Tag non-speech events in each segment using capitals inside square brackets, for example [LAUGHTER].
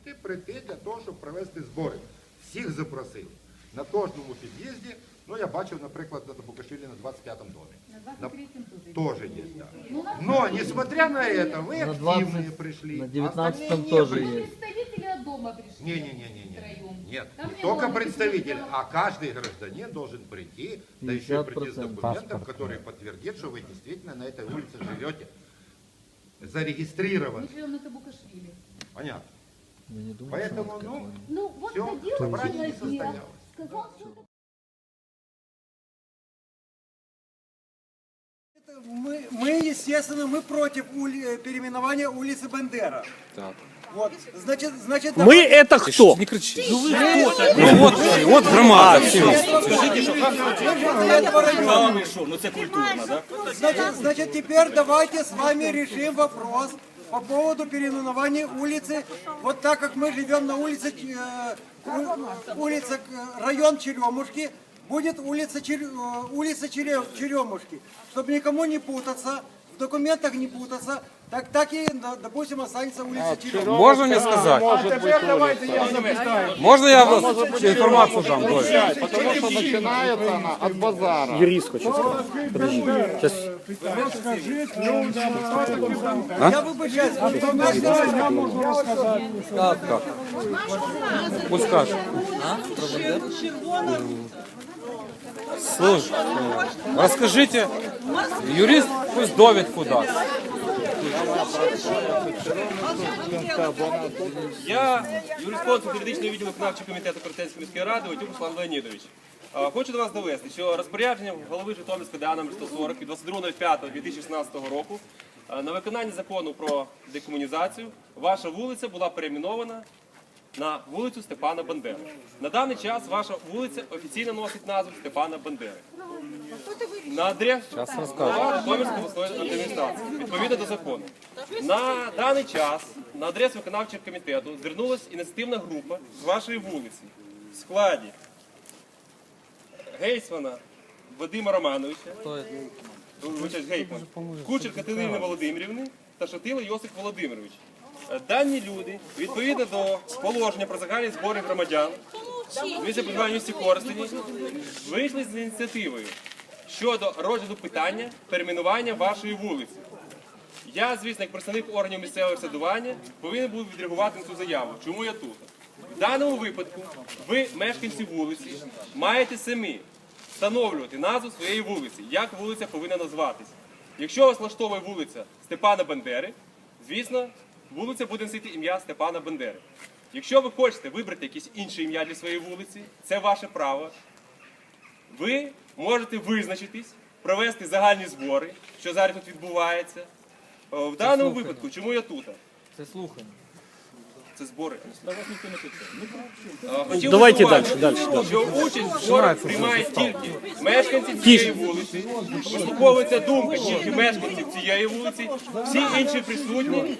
можете прийти для того, щоб провести збори. Всіх запросили. На кожному під'їзді, ну я бачив, наприклад, на Букашвілі на 25-му домі. На 23-м тоже. Тоже есть, да. Ну, на Но, несмотря на это, вы На активные 20, пришли. на а 19 остальные не тоже пришли. есть. Представители от дома пришли. Не-не-не-не. Втроем. Нет, Там не не только было представитель, таких а каждый гражданин должен прийти, да еще и прийти с 50% документом, паспорт. который подтвердит, что вы действительно на этой улице живете. Зарегистрирован. Мы живем на Табукашвили. Понятно. Я не думаю, Поэтому, что ну, Ну, вот ходил собрание не состоялось. сказал, что это Мы, мы, естественно, мы против ули- э, переименования улицы Бендера. Так. Вот, значит, значит, Мы это кто? Не кричи. Ну вот, вот громада. всі. значит, значит, теперь давайте с вами решим вопрос по поводу переименования улицы. Вот так как мы живем на улице, э, у- улица, э, район Черемушки, будет улица, Чер- э, улица Чере- Черемушки. Чтобы никому не путаться, в документах не путаться, так, так и, да, допустим, останется улица Черемушки. Можна мені сказати? Можна я вас інформацію дам? Дось? Потому что начинается она от базара. Юрист хочет сказать. Подожди. Сейчас. Я вибачаюсь, Так, так. Пусть скаже. Слушай, розкажите, юрист пусть довідку дасть. Я юрисконсульт юридичного відділу виконавчого комітету Кортенської міської ради Отюк Руслан Леонідович. Хочу до вас довести, що розпорядженням голови Житомирської ДА номер 140 від 22.05.2016 року на виконання закону про декомунізацію ваша вулиця була перейменована на вулицю Степана Бандери. На даний час ваша вулиця офіційно носить назву Степана Бандери. На адресу Житомирської обласної адміністрації, відповідно до закону. На даний час на адресу виконавчого комітету звернулася ініціативна група з вашої вулиці в складі Гейсмана Вадима Романовича, Кучер Катерини Володимирівни та Шатила Йосип Володимирович. Е, Дані люди, відповідно до положення про загальні збори громадян, місця проживання місті Коростені, вийшли з ініціативою щодо розгляду питання перейменування вашої вулиці. Я, звісно, як представник органів місцевого самоврядування, повинен був відреагувати на цю заяву. Чому я тут? В даному випадку ви, мешканці вулиці, маєте самі встановлювати назву своєї вулиці, як вулиця повинна назватись. Якщо вас влаштовує вулиця Степана Бандери, звісно, вулиця буде носити ім'я Степана Бандери. Якщо ви хочете вибрати якесь інше ім'я для своєї вулиці, це ваше право. Ви можете визначитись, провести загальні збори, що зараз тут відбувається. В даному випадку, чому я тут? Це слухання. Це збори. Хотів би Давайте зауважити, дальше, дальше, Що участь в зборах приймають тільки мешканці цієї вулиці, вислуховується думка тільки мешканців цієї вулиці, всі інші присутні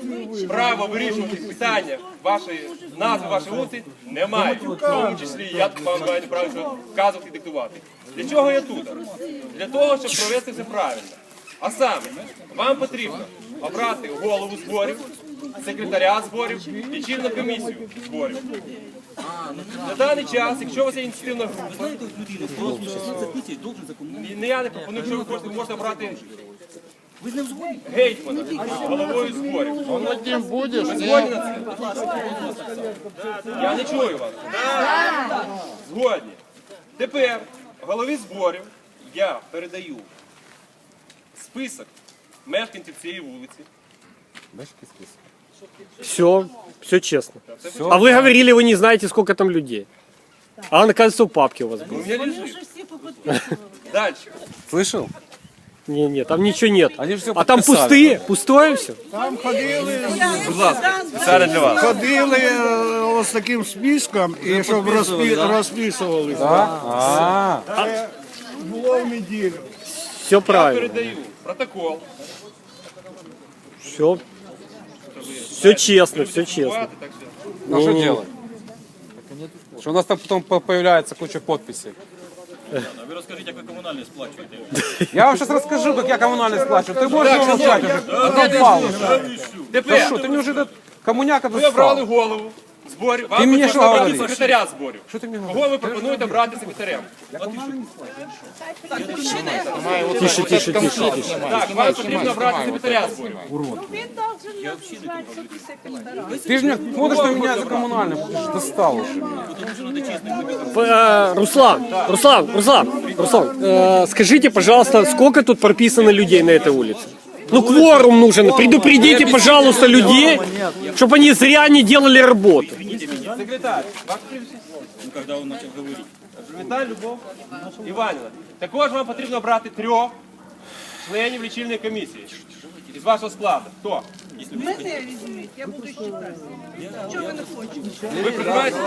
право вирішувати питання вашої назви вашої вулиці не мають. В тому числі і я вам маю право що вказувати і диктувати. Для чого я тут? Для того, щоб провести це правильно. А саме, вам потрібно обрати голову зборів, секретаря зборів і чільну комісію зборів. На даний час, якщо у вас є ініціативна група, ні- не я не пропоную, якщо ви хочете, ви можете обрати гетьмана головою зборів. Он одним будешь? Ви згодні на це? Я не чую вас. Згодні. Тепер голові зборів я передаю список мешканців цієї вулиці. Все, все честно. А вы говорили, вы не знаете, сколько там людей. А он, оказывается, в папке у вас У был. мене лежить. Далі. Слышал? Не, не, там ничего нет. Они же всё А там подписали. пустые, пустое все. Будь ласка, спеціально для вас. Ходили е, ось таким списком, і щоб розпі... розписувалися. А, Було в неділю. Все Я правильно. передаю протокол. Все, все честно, все честно. Так що ну что делать? Что у нас там потом по- появляется куча подписей. Ви розкажіть, як ви комунальні сплачуєте. Я вам сейчас расскажу, как я коммунальный сплачиваю. Ты можешь его молчать уже? Одну паузу. Да Тепер что, ты мне уже этот коммуняка ви обрали достал. голову зборів. Ти Вам мені потрібно що брати говориш? секретаря зборів. Що ти мені Кого ви пропонуєте брати секретарем? Тише, тише, тише, тише. Так, вам потрібно брати секретаря зборів. Ты же не смотришь на меня за коммунальным, ты же достал уже. Э, Руслан, Руслан, Руслан, Руслан, э, скажите, пожалуйста, сколько тут прописано людей на этой улице? Ну, кворум нужен. Предупредите, пожалуйста, людей, чтобы они зря не делали работу. Секретар, ваше прізвище? Ну, когда он начал говорить. Секретар Любов Іванівна. Також вам потрібно брати трьох членів лічильної комісії із вашого складу. Хто? Мене візьміть, я буду читати. Чого ви не хочете? Ви приймаєте?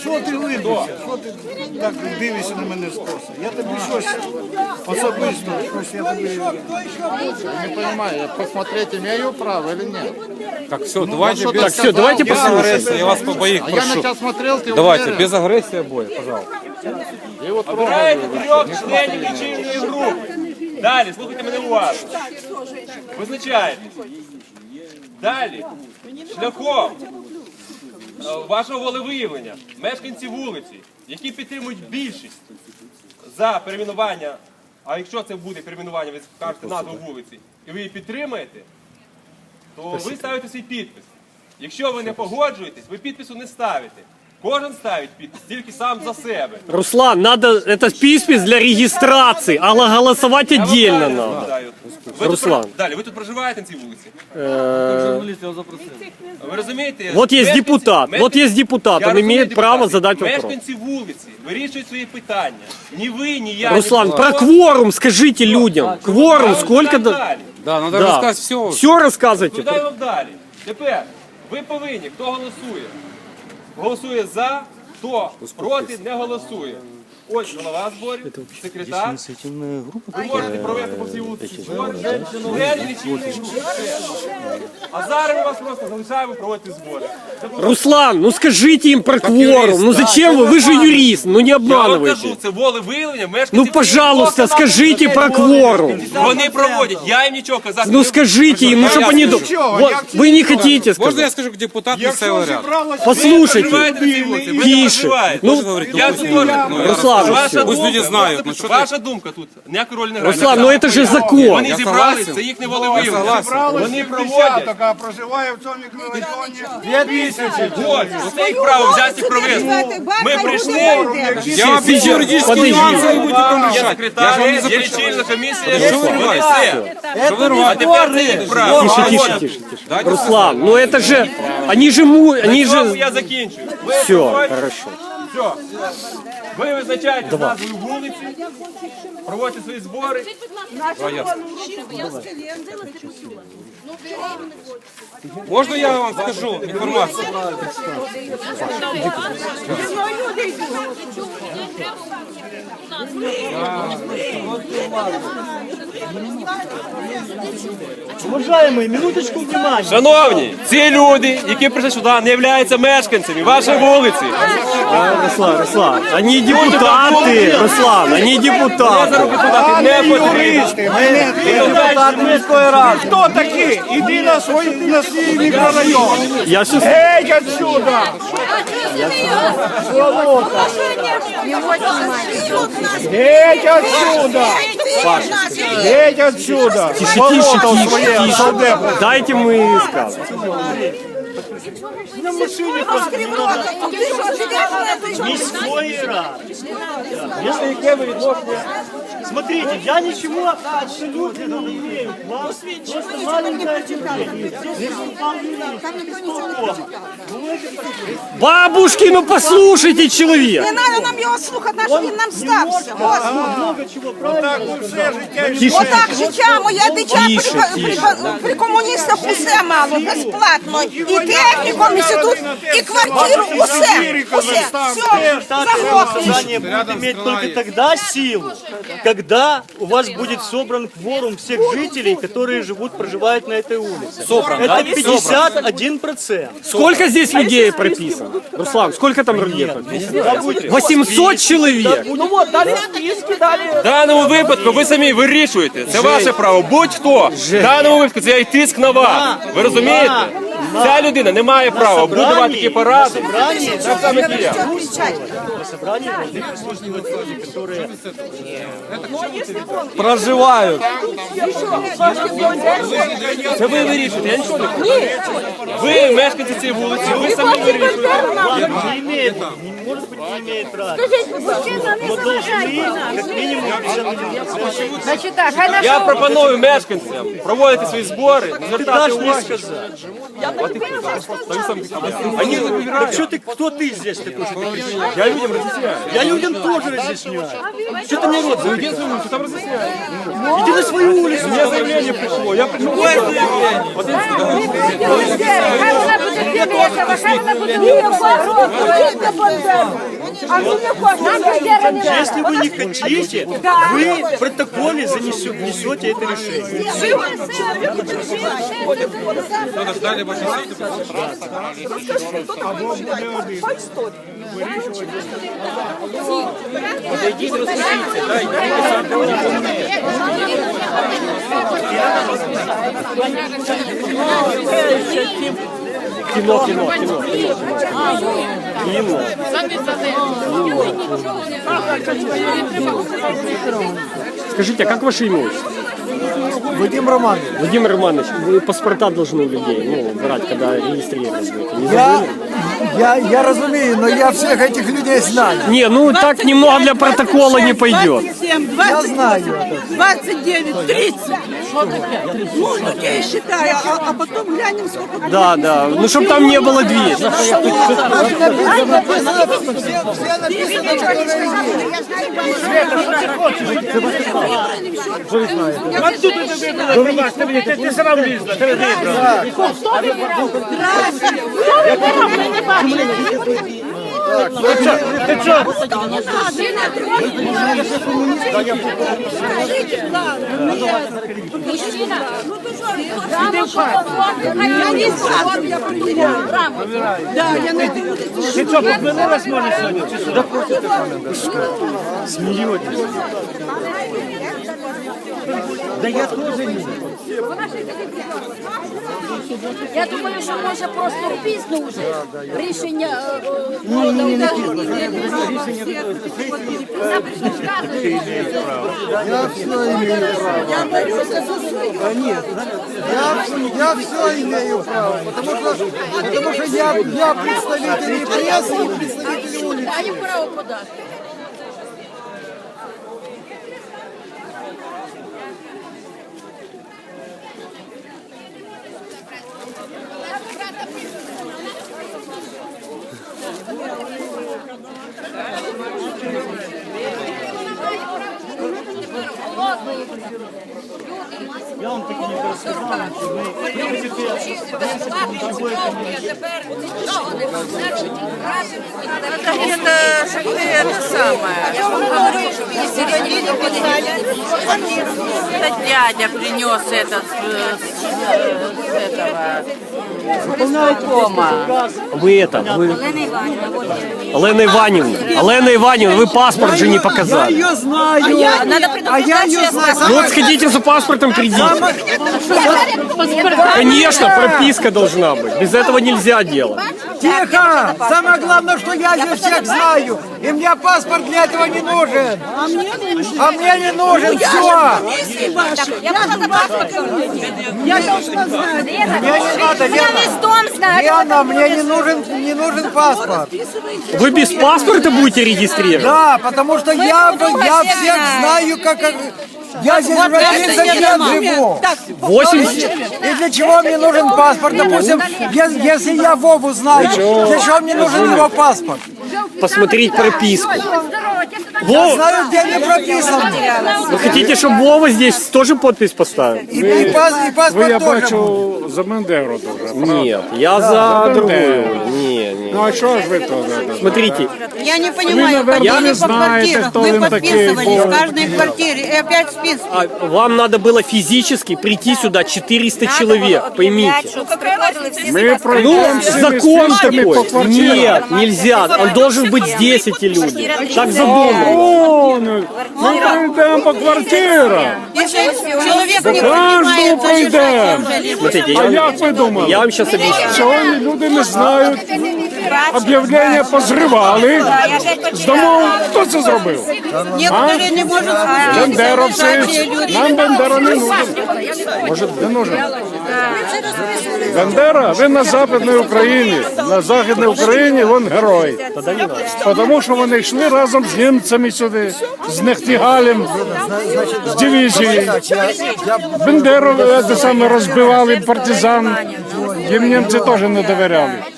Що ти вийдеш? Що ти так дивишся на мене скоса? Я тобі щось особисто, щось я тобі... Не понимаю, я посмотреть имею право или нет? Так, все, давайте без, Так, все, давайте без агрессии, я вас по боих А я на прошу. тебя смотрел, ты Давайте, уверен? без агрессии обои, пожалуйста. И вот Обираєте трьох членів лічильної групи. Далі, слухайте мене уважно. Визначаєте. Далі, шляхом. Е, вашого волевиявлення, мешканці вулиці, які підтримують більшість за перейменування, а якщо це буде перейменування, ви скажете назву вулиці, і ви її підтримаєте, то ви ставите свій підпис. Якщо ви не погоджуєтесь, ви підпису не ставите. Кожен ставить підпис тільки сам за себе. Руслан, надо, это список для регистрации, а голосовать отдельно надо. Ви Руслан. Тут, далі, ви тут проживаєте на цій вулиці? Ви розумієте? Вот есть мешканці- депутат, мешканці- вот есть депутат, Я он розумію имеет право задать вопрос. Мешканці вулиці вирішують свої питання. Ні ви, ні я, Руслан, про кворум скажите людям. Кворум, сколько... до- Далі. Да, надо Да. рассказать все. Все рассказывайте. Куди вам далі? Тепер, ви повинні, хто голосує? Голосує за, хто проти, не голосує. Ось голова зборів, секретар. Ви можете провести по всій вулиці збори. Члени лічильної групи. Все. А зараз ми вас просто залишаємо проводити збори. Це було- Руслан, ну скажите им про кворум. юрист, Ну зачем вы? Вы же юрист, ну не Я вам обманывайте. кажу, це волевиявлення мешканців. Ну, пожалуйста, скажите про кворум. Вони проводять, я їм нічого казати. Ну не скажите им, ну чтобы они... ду- Вот, Вы не хотите Можно я сказать? скажу, как депутат Якщо місцевого ряду? зібралась... Послушайте. проживаєте на цій вулиці, ви не Тише. проживаєте. Ну, Тоже говорить, Я ну, це пусть теж. люди, ну, я Руслан, расскажу. Ваша Пусть думка, люди знают, ну что ты... ваша думка тут ніяку роль не грає. Руслан, ну это же закон. Вони Я зібрались, согласен. це їхнє Я волевиявлення. согласен. Вони проводять. а проживає в цьому мікрорайоні. Ось, це їх право взяти і провести. Ми прийшли, Я вам объясню юридические Подожди. нюансы, и вы будете там є решать. Я секретар, же вам не є запрещаю. лічильна комісія. Що ви Вони риваєте? все. Что вы А рваете? тепер це їх право. Тише, А тише, от, тише, тише. Дайте Руслан, ну это же... Они же... му- Они на цьому же... я закінчую. Ви Все, сьогодні- хорошо. Ви визначаєте назву вулиці, проводите свої збори. Можно я вам скажу информацию? Шановні, ці люди, які прийшли сюди, не являються мешканцями вашої вулиці. Руслан, Руслан, они депутаты, Руслан, они. Депутати не потрібні. Депутат міської ради. Хто такі? Іди на свій, на свій мікрорайон. Я щас... Геть отсюда! Геть отсюда! Геть отсюда! Тише, тише, тише, тише. Дайте мы скажем. Міської ради. Если яке ви відношення? Смотрите, я ничего абсолютно не имею. Просто. Здесь упал. Бабушки, ну послушайте человек. Не надо нам його слухати, наш він нам стався. Много чого правильно. Тише, Отак життя моє дитя при, при, при комуністах усе мало, безплатно. І техніку, і інститут, і квартиру, усе. Усе. Все, заглохли. будет иметь только тогда силу, когда когда у вас будет собран кворум всех жителей, которые живут, проживают на этой улице? Собран, Это да? 51%. Сколько здесь людей прописано? Руслан, сколько там людей прописано? 800 человек. Ну вот, дали списки, дали... В даному випадку ви самі вирішуєте. Це ваше право. Будь-хто. В даному випадку це є тиск на вас. Ви розумієте? Ця людина не має права будувати такі поради. Так само, як і я. На собрании должны присутствовать люди, которые... Проживают. Це ви вирішуєте. Я нічого не кажу. Ви мешканці цієї вулиці, ви самі вирішуєте. Не имеет, не может быть, не имеет права. Но должны, как минимум, 51%. Значит так, хай Я пропоную мешканцям проводити свої збори, не Ты звертати дашь мне уваги. сказать. Они не Так выбирают. что ты, кто ты здесь такой, что ты кричишь? Я людям разъясняю. Я людям тоже разъясняю. Что ты мне рот Ну, закрыл? иди свою улицу, там разъясняю. Иди на свою улицу. У меня заявление пришло. Я пришел. Хай вона буде фіолетова, хай вона буде Если вы не хотите, вы в протоколе занесете, внесете это решение. Кино, кино, кино, кино. Кино. Скажите, а как ваше имя? Вадим Романович. Владимир Романович, вы паспорта должны у людей ну, брать, когда регистрировать будете. Не Я, забыли? я, я разумею, но я всех этих людей знаю. Не, ну так немного для протокола не пойдет. Я знаю. 29, 30. Ну, людей считаю, а, а потом глянем, сколько. Да, да. Ну, чтобы там не было 200. Ты сам лезла, ты Ты что? Я не знаю, я потеряла. Да, я на этой улице Ты Да я тоже не. Я думаю, що може просто пізно вже рішення е, е, ну, ну, Я все имею право. За свою. Я, я все имею право, потому что, потому что я, я представитель прессы, и представитель улицы. Я право подати. Я вам таки не розказав. Это, чтобы это самое. Я вам говорю, Это дядя принес этот э, с этого. Вы это, вы... Олена Ивановна, Олена Ивановна, вы паспорт же не Я показали. ее знаю, а я ее знаю. Ну вот сходите за паспортом, придите. Конечно, прописка должна быть. Без этого нельзя делать. Тихо! Самое главное, что я здесь всех знаю. И мне паспорт для этого не нужен. А мне нужно. А мне не нужен все. Ваши, я же паспорт Я должна знать. Мне не надо, Лена. Лена, мне не нужен, не нужен паспорт. Вы без паспорта будете регистрировать? Да, потому что я, я всех знаю, как... Я здесь уже 30 лет живу. 80... И для чего мне нужен паспорт? Допустим, если я Вову знаю, для чего мне нужен его паспорт? Посмотреть прописку. Я Вова, знаю, где они прописаны. вы хотите, чтобы Вова здесь тоже подпись поставил? И, и пас- и паспорт тоже. за Бандеру дуже. Нет, я за другую. Нет, не. Ну а що ж ви то? Смотрите, Я не понимаю, наверное, ходили не по знаете, квартирам, кто мы подписывались в каждой квартире, и опять списки. а вам надо было физически прийти сюда 400 человек, поймите. Ми Ну, пройдемо всіми закон списками по такой. квартирам. Нет, нельзя. Он должен быть здесь, эти люди. Так задумано. О, ну, ми пройдемо по квартирам. Если человек не Каждого принимает, пройдемо. Смотрите, А я, як ви думали? я вам сейчас объясню. Сьогодні люди не знають. Об'явлення позривали. З домов хто це зробив? некоторые не спуститься. Бендеровці. Нам Бендера не нужен. Може, не нужен? Бендера, він на Західній Україні. На Західній Україні він герой. Тому що вони йшли разом з німцями сюди, з Нехтігалем, з дивізії. Бендеру е, саме розбивали партизан. Їм німці теж не довіряли.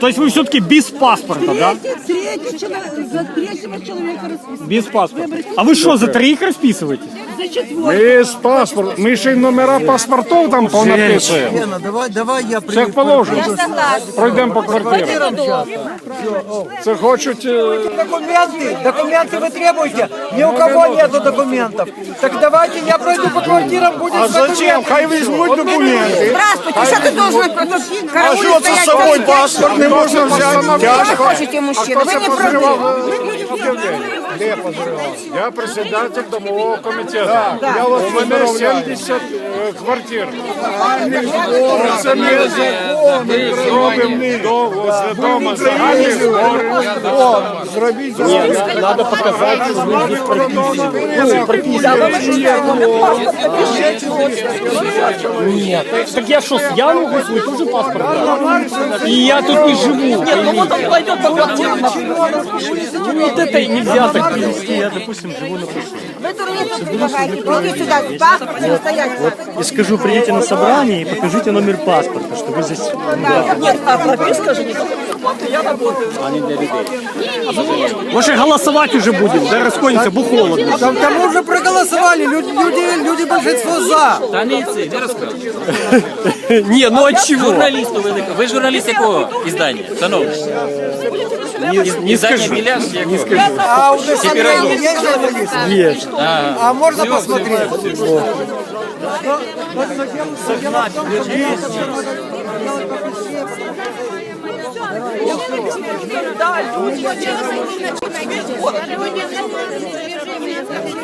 То есть вы все-таки без паспорта, да? Третий человек, за третьего человека расписано. Без паспорта. А вы что, за троих расписываетесь? За четвертого. Ми з паспорт, ми ще й номера паспортів там понаписуємо. Лена, давай, давай я Це як положено. Пройдемо по квартирам. Це хочуть. е, Документы, документы вы требуете? Ни у кого нету документов. Так давайте я пройду по квартирам, будет А с зачем? документами. Хай візьмуть документи. Здравствуйте, что ты должен тут А що це з собою паспорт не можна взяти? Тяжко. Хочете мужчину, не позривав правы. позривав? Я председатель домового комітету. У мене 70 е, квартир. Це ми ми зробимо до дома загальні збори. Зробіть Нет, надо показать, что вы здесь прописаны. Нет, так я что, с Яну свой тоже паспорт дал? И я тут не живу, поймите. Ну вот это и нельзя так делать. Я, допустим, живу на Вы турницу предлагаете, прийти сюда, с паспортом и стоять. И скажу, придите на собрание и покажите номер паспорта, что вы здесь... Нет, а прописка же не Может голосовать уже будем, да расходимся, бо холодно. Там, там уже проголосовали, люди, люди, люди большинство за. Та не це, не розказуй. Не, ну от чего? Журналісту велика. Ви журналіст якого іздання? Шановний. Не, не скажу. Біляш, Не скажу. А у Александра есть журналист? Есть. А можно посмотреть?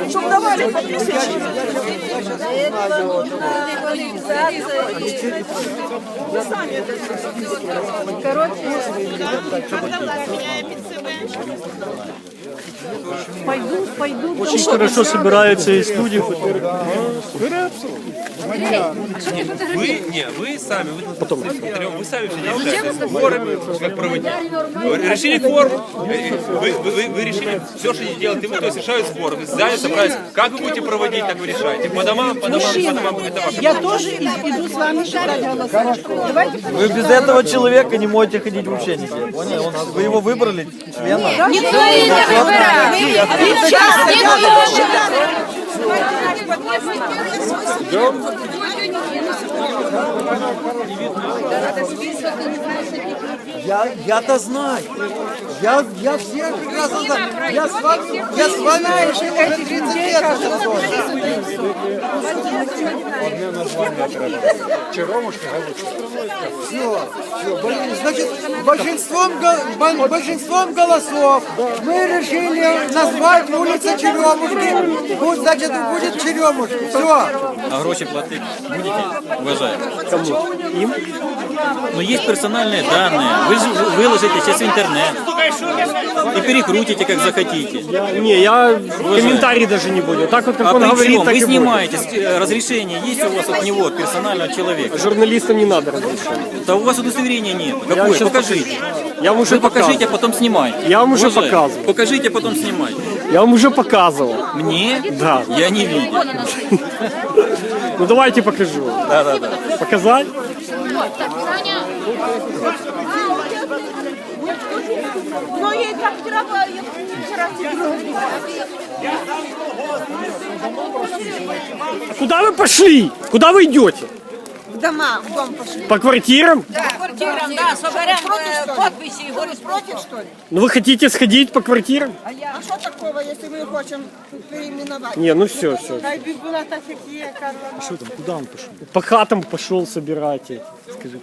Чтоб давали по тысяче. Пойду, пойду. Очень хорошо собираются из студии. Вы, не, вы сами, вы, потом, вы сами все не решаете сборами, как проводить. Решили форум, э, вы, вы, вы, вы решили все, что не делаете, вы, то есть решают вы сзади собрались, как вы будете проводить, так вы решаете. По домам, по домам, по домам, это ваше. Я тоже и- иду с вами считать Вы без этого человека не можете ходить вообще нигде. Вы его выбрали члена. Никто не выбирает. Сейчас я я-то знаю. Я, я всех прекрасно знаю. Я с вами, я с вами уже 30 лет работаю. Все, все. Значит, большинством, большинством голосов мы решили назвать улицу Черемушки. Будет, значит, будет Черемушки. Все. А гроші платити будете? Вважаю. Кому? Им? Ну, есть персональные данные. Вы выложите сейчас в интернет. И перекрутите, как захотите. Не, я комментарий даже не буду. Так вот, как А он говорит, чем? так Вы и будет. снимаете. с- э, Разрешение есть у вас от него, от персонального человека? Журналистам не надо разрешения. Да у вас удостоверения нет. Я Какое? щас Покажите. Я вам уже Вы покажите, а потом снимайте. Я вам уже Уважаемый, показывал. Покажите, а потом снимайте. Я вам уже показывал. Мне? Да. Я не видел. [LAUGHS] Ну давайте покажу. Да, да, да. Показать? Но я и так треба, я вчера Куда вы пошли? Куда вы идете? В дома, в дом пошли. По квартирам? Да, квартирам, да, соберем э, подписи и говорит, Против, что ли? Ну вы хотите сходить по квартирам? А что такого, если мы хотим переименовать? Не, ну все, все. Хай би була так, як є, Карла. Что там, куда он пошел? По хатам пошел собирать эти. Скажи.